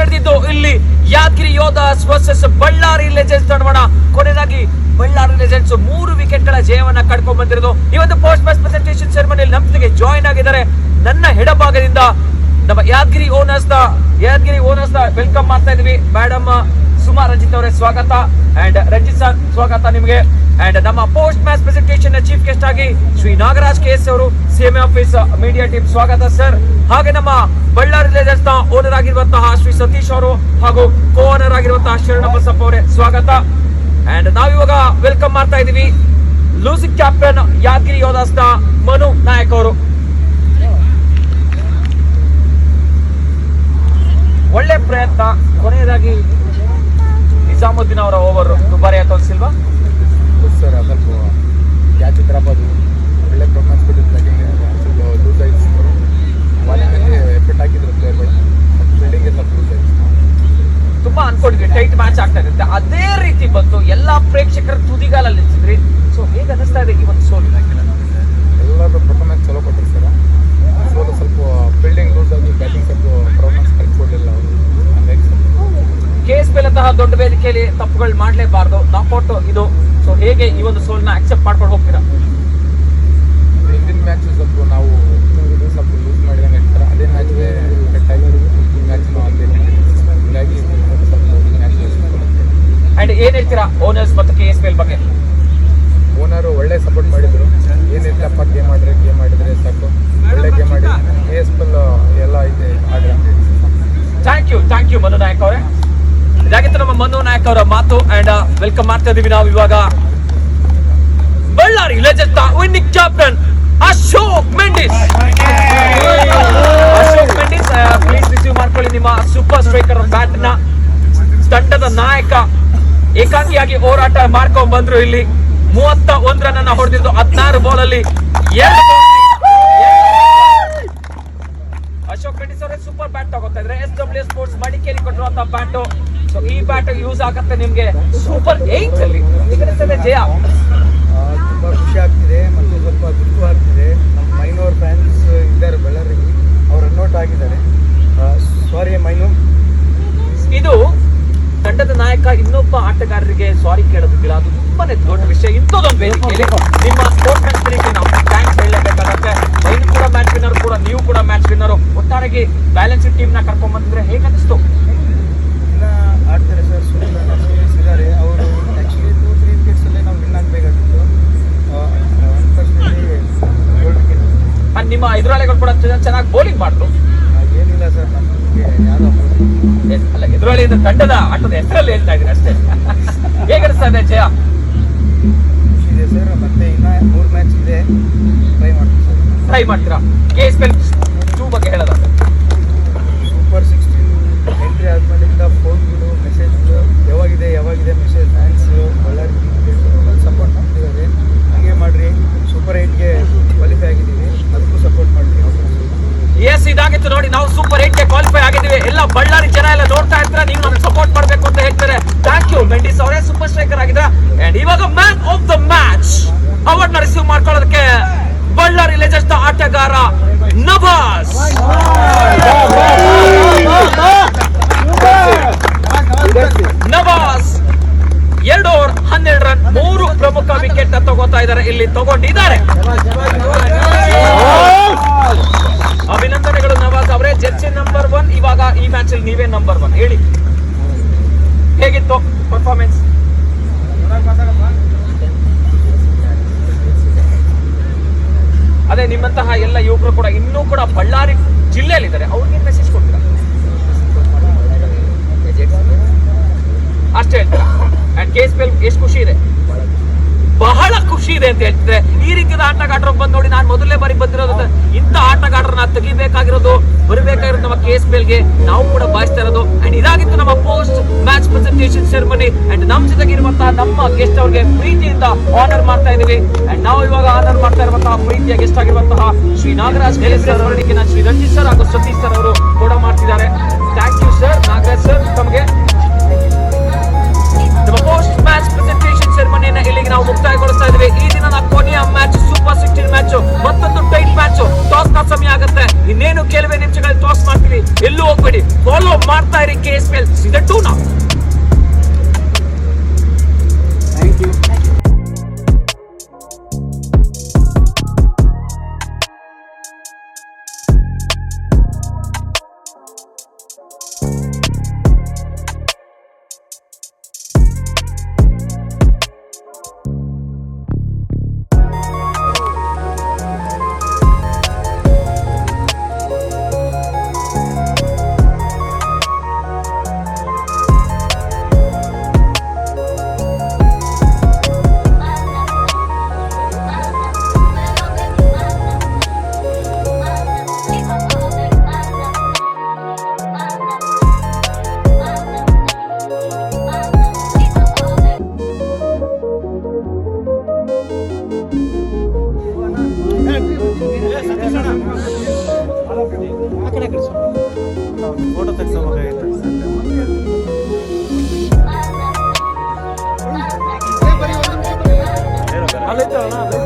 ನಡೆದಿದ್ದು. ಇಲ್ಲಿ ಯಾದಗಿರಿ ಯೋಧ ವರ್ಸಸ್ ಬಳ್ಳಾರಿ ಲೆಜೆಂಡ್ಸ್ ನೋಡೋಣ. ಕೊನೆಯದಾಗಿ ಬಳ್ಳಾರಿ ಲೆಜೆಂಡ್ಸ್ ಮೂರು ವಿಕೆಟ್ಗಳ ಜಯವನ್ನ ಕಡ್ಕೊಂಡ್ ಬಂದಿರೋದು. ಇವತ್ತು ಪೋಸ್ಟ್ ಮ್ಯಾಚ್ ಪ್ರೆಸೆಂಟೇಷನ್ ಸೆರೆಮನಿಯಲ್ಲಿ ನಮ್ಮ ಜೊತೆಗೆ ಜಾಯಿನ್ ಆಗಿದ್ದಾರೆ. ನನ್ನ ಎಡಭಾಗದಿಂದ ನಮ್ಮ Yadgir owners Yadgir owners welcome ಮಾಡ್ತಾ ಇದೀವಿ ಮೇಡಮ್ ಸುಮಾ ರಂಜಿತ್ ಅವರೇ ಸ್ವಾಗತ. ಅಂಡ್ ರಂಜಿತ್ ಸರ್, ಸ್ವಾಗತ ನಿಮಗೆ. ಅಂಡ್ ನಮ್ಮ post match presentation chief guest ಆಗಿ ಶ್ರೀ ನಾಗರಾಜ್ ಕೆ ಎಸ್ ಅವರು ಸಿಎಂ ಆಫೀಸ್ ಮೀಡಿಯಾ ಟೀಮ್ ಸ್ವಾಗತ ಸರ್ ಹಾಗೆ ನಮ್ಮ ಬಳ್ಳಾರಿ ಲೆಜರ್ಸ್ನ ಓನರ್ ಆಗಿರುವಂತಹ ಶ್ರೀ ಸತೀಶ್ ಅವರು ಹಾಗೂ ಕೋ ಓನರ್ ಆಗಿರುವಂತಹ ಶರಣ ಬಸಪ್ಪ ಅವರೇ ಸ್ವಾಗತ. ಅಂಡ್ ನಾವಿವಾಗ ವೆಲ್ಕಮ್ ಮಾಡ್ತಾ ಇದೀವಿ ಲೂಸಿಕ್ ಕ್ಯಾಪ್ಟನ್ ಯಾದಗಿರಿ ಯೋಧಾಸ್ನ ಮನು ನಾಯಕ್ ಅವರು. ಒಳ್ಳೆ ಪ್ರಯತ್ನ, ಕೊನೆಯದಾಗಿ ನಿಜಾಮುದ್ದೀನ್ ಅವರ ಓವರ್ ದುಬಾರಿ ಆಯ್ತು ಅನ್ಸಿಲ್ವಾ? ಸರ್ ಸ್ವಲ್ಪ ಕ್ಯಾಚ್ ಇದ್ರಬೋದು ಒಳ್ಳೆ ಪರ್ಫಾರ್ಮೆನ್ಸ್ ಕೊಟ್ಟಿದ್ದು ಬ್ಯಾಟಿಂಗ್ ಸ್ವಲ್ಪ ಲೂಸ್ ಆಯ್ತು ಬಾಲಿಂಗಲ್ಲಿ ಎಫೆಕ್ಟ್ ಹಾಕಿದ್ರು ಫೀಲ್ಡಿಂಗ್ ಎಲ್ಲ ಲೂಸ್ ಆಯ್ತು. ತುಂಬಾ ಅನ್ಕೊಂಡಿದ್ವಿ. ಟೈಟ್ ಮ್ಯಾಚ್ ಆಗ್ತಾ ಇರುತ್ತೆ. ಅದೇ ರೀತಿ ಬಂತು ಎಲ್ಲಾ ಪ್ರೇಕ್ಷಕರ ತುದಿಗಾಲಲ್ಲಿ ನಿಂತಿದ್ರಿ. ಸೊ ಹೇಗೆ ಅನಿಸ್ತಾ ಇದೆ ಈ ಒಂದು ಸೋಲು ಎಲ್ಲರೂ ಪರ್ಫಾರ್ಮೆನ್ಸ್ ಚಲೋ ಕೊಟ್ಟರು ಸರ್ ಸೋಲು ಸ್ವಲ್ಪ ಫೀಲ್ಡಿಂಗ್ ಲೂಸ್ ಆಗಿ ಬ್ಯಾಟಿಂಗ್ ಸ್ವಲ್ಪ ಪರ್ಫಾರ್ಮೆನ್ಸ್ ಕರೆಕ್ಟ್ ಕೊಡಲಿಲ್ಲ ಅವರು ಹಂಗಾಗಿ ಸ್ವಲ್ಪ ಕೆ ಎಸ್ ಅಂತಹ ದೊಡ್ಡ ವೇದಿಕೆಯಲ್ಲಿ ತಪ್ಪುಗಳು ಮಾಡಲೇಬಾರ್ದು. ನಾಕೌಟ್ ಇದು. ಸೊ ಹೇಗೆ ಈ ಒಂದು ಸೋಲ್ನ ಅಕ್ಸೆಪ್ಟ್ ಮಾಡ್ಕೊಂಡು ಹೋಗ್ತೀರಾ? ಹಿಂದಿನ ಮ್ಯಾಚ್ ಸ್ವಲ್ಪ ನಾವು ಸ್ವಲ್ಪ ಲೂಸ್ ಮಾಡಿದಂಗೆ ಇರ್ತಾರೆ ಅದೇ ಮ್ಯಾಚ್ ಮ್ಯಾಚ್ನು ಆಗಲಿಲ್ಲ ಹೀಗಾಗಿ ಮ್ಯಾಚ್ ಅಂಡ್ ಏನ್ ಹೇಳ್ತೀರಾ ಓನರ್ಸ್ ಮತ್ತು ಕೆ ಎಸ್ ಪಿ ಎಲ್ ಬಗ್ಗೆ? ಓನರು ಒಳ್ಳೆ ಸಪೋರ್ಟ್ ಮಾಡಿದ್ರು. ಏನಿಲ್ಲಪ್ಪ ಗೇಮ್ ಆಡ್ರೆ ಗೇಮ್ ಮಾಡಿದ್ರೆ ಸಾಕು. ಒಳ್ಳೆ ಗೇಮ್ ಆಡಿ ಎ ಎಸ್ ಪಲ್ ಎಲ್ಲ ಐತೆ ಆಡ್ರಿ thank you thank you Manu Nayak ಅವರೇ. ಮನು ನಾಯಕ್ ಅವರ ಮಾತು ಅಂಡ್ ವೆಲ್ಕಮ್ ಮಾಡ್ತಾ ಇದೀವಿ ನಾವು ಇವಾಗ. Ballari legend winning captain Ashok Mendis. Ashok Mendis please receive ಮಾಡ್ಕೊಳ್ಳಿ ನಿಮ್ಮ ಸೂಪರ್ ಸ್ಟ್ರೈಕರ್ ಬ್ಯಾಟ್ನ ತಂಡದ ನಾಯಕ. ಏಕಾಂಗಿಯಾಗಿ ಹೋರಾಟ ಮಾಡ್ಕೊಂಡ್ ಬಂದ್ರು ಇಲ್ಲಿ. ಮೂವತ್ತ ಒಂದ್ ರನ್ ಅನ್ನ ಹೊಡೆದಿದ್ದು ಹದಿನಾರು ಬಾಲ್ ಅಲ್ಲಿ ಅಶೋಕ್ ಮೆಂಡಿಸ್ ಅವರೇ ಸೂಪರ್ ಬ್ಯಾಟ್ ತಗೋತಾ ಇದ್ರೆ ಎಸ್ ಡಬ್ಲ್ಯೂ ಸ್ಪೋರ್ಟ್ಸ್ ಮಡಿಕೇರಿ ಕೊಟ್ಟಿರುವಂತ ಬ್ಯಾಟ್ ಸೊ ಈ ಬ್ಯಾಟ್ ಯೂಸ್ ಆಗತ್ತೆ ನಿಮ್ಗೆ ಸೂಪರ್ ಏಟ್ ಅಲ್ಲಿ. ಜಯ. ತುಂಬ ಖುಷಿ ಆಗ್ತಿದೆ ಮತ್ತು ಸ್ವಲ್ಪ ದುಃಖ ಆಗ್ತಿದೆ. ನಮ್ಮ ಮೈನೋರ್ ಫ್ಯಾನ್ಸ್ ಇದ್ದಾರೆ ಬಳ್ಳಾರಿಗೆ ಅವ್ರು ನೋಟ್ ಆಗಿದ್ದಾರೆ. ಸಾರಿ ಮೈನು. ಇದು ತಂಡದ ನಾಯಕ ಇನ್ನೊಬ್ಬ ಆಟಗಾರರಿಗೆ ಸಾರಿ ಕೇಳೋದಿಲ್ಲ ಅದು ತುಂಬಾನೇ ದೊಡ್ಡ ವಿಷಯ. ಇಂಥದ್ದೊಂದು ವೇದಿಕೆಯಲ್ಲಿ ನಿಮ್ಮ ಸ್ಪೋರ್ಟ್ಸ್ ಮ್ಯಾಚ್ ನಾವು ಥ್ಯಾಂಕ್ಸ್ ಹೇಳಬೇಕಾಗತ್ತೆ ಮೈನು ಕೂಡ ಮ್ಯಾಚ್ ವಿನ್ನರ್ ಕೂಡ ನೀವು ಕೂಡ ಮ್ಯಾಚ್ ವಿನ್ನರ್ ಒಟ್ಟಾರೆಗೆ ಬ್ಯಾಲೆನ್ಸ್ ಟೀಮ್ನ ಕರ್ಕೊಂಡ್ ಬಂದಿದ್ರೆ ನಿಮ್ಮ ಎದುರಾಳಿಗಳು ಕೂಡ ಚೆನ್ನಾಗಿ ಬೌಲಿಂಗ್ ಮಾಡಿದ್ರು ಏನಿಲ್ಲ ಸರ್ ಅಲ್ಲ ಎದುರಾಳಿ ಅಂದ್ರೆ ತಂಡದ ಆಟದ ಹೆಸರಲ್ಲಿ ಹೇಳ್ತಾ ಇದ್ದೀನಿ ಅಷ್ಟೇ. ಹೇಗನಿಸ್ತಾ ಇದೆ ಜಯ? ಇದೆ ಸರ್ ಮತ್ತೆ ಇನ್ನ ಮೂರು ಮ್ಯಾಚ್ ಇದೆ. ಟ್ರೈ ಮಾಡ್ತೀವಿ ಸರ್. ಟ್ರೈ ಮಾಡ್ತೀರಾ? ಕೆ ಎಸ್ ಪಿ ಟೂ ಬಗ್ಗೆ ಹೇಳೋದಾದ್ರೆ ಸೂಪರ್ ಸಿಕ್ಸ್ಟೀನ್ ಎಂಟ್ರಿ ಆದ್ಮೇಲಿಂದ ಫೋನ್ಗಳು ಮೆಸೇಜ್ಗಳು ಯಾವಾಗಿದೆ ಯಾವಾಗಿದೆ ಮೆಸೇಜ್ ಫ್ಯಾನ್ಸು ಬಳ್ಳಾರಿ ಸಪೋರ್ಟ್ ಮಾಡ್ತಿದ್ದಾರೆ ಹಾಗೆ ಮಾಡಿರಿ ಸೂಪರ್ ಏಟ್ಗೆ ಕ್ವಾಲಿಫೈ ಆಗಿದ್ದೀವಿ ಅದಕ್ಕೂ ಸಪೋರ್ಟ್ ಮಾಡಿರಿ ಎಸ್ ಇದಾಗಿತ್ತು ನೋಡಿ, ನಾವು ಸೂಪರ್ ಏಟ್ಗೆ ಕ್ವಾಲಿಫೈ ಆಗಿದ್ದೀವಿ. ಎಲ್ಲ ಬಳ್ಳಾರಿ ಜನ ಎಲ್ಲ ನೋಡ್ತಾ ಇರ್ತಾರೆ ನೀವು ನಮ್ಗೆ ಸಪೋರ್ಟ್ ಮಾಡಬೇಕು ಅಂತ ಹೇಳ್ತಾರೆ. ಥ್ಯಾಂಕ್ ಯು ಮೆಂಡಿಸ್ ಅವರೇ ಸೂಪರ್ ಸ್ಟ್ರೈಕರ್ ಆಗಿದ್ರ ಅಂಡ್ ಇವಾಗ ಮ್ಯಾನ್ ಆಫ್ ದ ಮ್ಯಾಚ್ ಅವಾರ್ಡ್ನ ರಿಸೀವ್ ಮಾಡ್ಕೊಳ್ಳೋದಕ್ಕೆ ಬಳ್ಳಾರಿ ಲೇಜೆಸ್ಟ್ ಆಟಗಾರ ಎಲ್ಲ ಯುವಕರು ಕೂಡ ಇನ್ನೂ ಕೂಡ ಬಳ್ಳಾರಿ ಜಿಲ್ಲೆಯಲ್ಲಿದ್ದಾರೆ. ಅವ್ರಿಗೆ ಮೆಸೇಜ್ ಕೊಡ್ತೀರಾ? ಅಷ್ಟೇ ಹೇಳ್ತೀರಾ? And K S P L ಎಷ್ಟು ಖುಷಿ ಇದೆ? ಬಹಳ ಖುಷಿ ಇದೆ ಅಂತ ಹೇಳ್ತಿದ್ರೆ. ಈ ರೀತಿಯ ಆಟಗಾರರು ಬಂದು ನೋಡಿ ನಾನು ಮೊದಲನೇ ಬಾರಿ ಬಂದಿರೋದು ಇಂಥ ಆಟಗಾರರನ್ನ ತೆಗಿಬೇಕಾಗಿರೋದು, ಬರಬೇಕಾಗಿರೋದು ನಮ್ಮ ಕೇಸ್ ಪಿ ನಾವು ಕೂಡ ಬಯಸ್ತಾ ಇರೋದು. ಅಂಡ್ ಇದಾಗಿತ್ತು ನಮ್ಮ post match presentation ceremony and ನಮ್ಮ ಜೊತೆಗೆ ಇರುವಂತಹ ನಮ್ಮ ಗೆಸ್ಟ್ ಅವ್ರಿಗೆ ಪ್ರೀತಿಯಿಂದ ಆನರ್ ಮಾಡ್ತಾ ಇದೀವಿ ಅಂಡ್ ನಾವು ಇವಾಗ ಆನರ್ ಮಾಡ್ತಾ ಇರುವಂತಹ ಪ್ರೀತಿಯ ಗೆಸ್ಟ್ ಆಗಿರುವಂತಹ ಶ್ರೀ ನಾಗರಾಜ್ ಶ್ರೀ ರಂಜಿತ್ ಸರ್ ಹಾಗೂ ಸತೀಶ್ ಸರ್ ಅವರು ಕೂಡ ಮಾಡ್ತಿದ್ದಾರೆ. ಥ್ಯಾಂಕ್ ಯು ಸರ್ ನಾವು ಮುಕ್ತಾಯಗೊಳಿಸ್ತಾ ಇದ್ವಿ ಈ ದಿನ ನಾವು ಕೊನೆಯ ಮ್ಯಾಚ್ ಸೂಪರ್ ಸಿಕ್ಸ್ಟೀನ್ ಮ್ಯಾಚ್ ಮತ್ತೊಂದು ಟೈಟ್ ಮ್ಯಾಚ್ ಟಾಸ್ನ ಸಮಯ ಆಗುತ್ತೆ. ಇನ್ನೇನು ಕೆಲವೇ ನಿಮಿಷಗಳಲ್ಲಿ ಟಾಸ್ ಮಾಡ್ತೀವಿ. ಎಲ್ಲೂ ಹೋಗ್ಬೇಡಿ. ಫಾಲೋ ಮಾಡ್ತಾ ಇರಿ K S P L season two ನಾವು ಫೋಟೋ ತೆಗೆಸಬೇಕಾಗಿತ್ತು ಅಲ್ಲೈತೆ ಅಲ್ಲ